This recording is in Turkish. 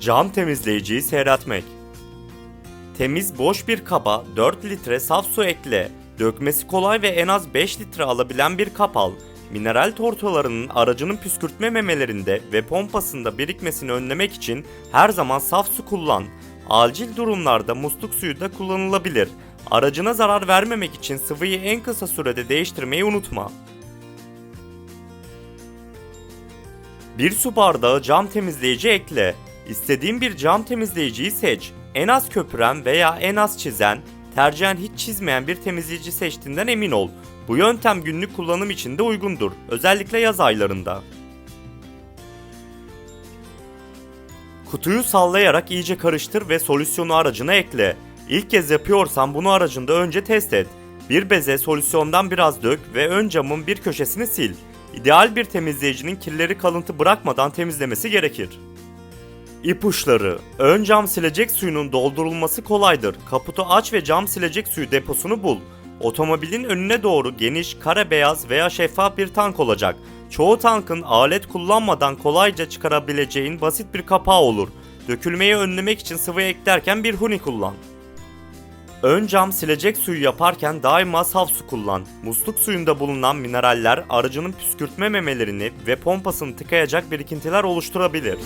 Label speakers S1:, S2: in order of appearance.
S1: Cam temizleyiciyi seyretmek. Temiz boş bir kaba 4 litre saf su ekle. Dökmesi kolay ve en az 5 litre alabilen bir kap al. Mineral tortularının aracının püskürtme memelerinde ve pompasında birikmesini önlemek için her zaman saf su kullan. Acil durumlarda musluk suyu da kullanılabilir. Aracına zarar vermemek için sıvıyı en kısa sürede değiştirmeyi unutma. Bir su bardağı cam temizleyici ekle. İstediğin bir cam temizleyiciyi seç. En az köpüren veya en az çizen, tercihen hiç çizmeyen bir temizleyici seçtiğinden emin ol. Bu yöntem günlük kullanım için de uygundur. Özellikle yaz aylarında. Kutuyu sallayarak iyice karıştır ve solüsyonu aracına ekle. İlk kez yapıyorsan bunu aracında önce test et. Bir beze solüsyondan biraz dök ve ön camın bir köşesini sil. İdeal bir temizleyicinin kirleri kalıntı bırakmadan temizlemesi gerekir. İpuçları Ön cam silecek suyunun doldurulması kolaydır. Kaputu aç ve cam silecek suyu deposunu bul. Otomobilin önüne doğru geniş, kare beyaz veya şeffaf bir tank olacak. Çoğu tankın alet kullanmadan kolayca çıkarabileceğin basit bir kapağı olur. Dökülmeyi önlemek için sıvı eklerken bir huni kullan. Ön cam silecek suyu yaparken daima saf su kullan. Musluk suyunda bulunan mineraller aracının püskürtme memelerini ve pompasını tıkayacak birikintiler oluşturabilir.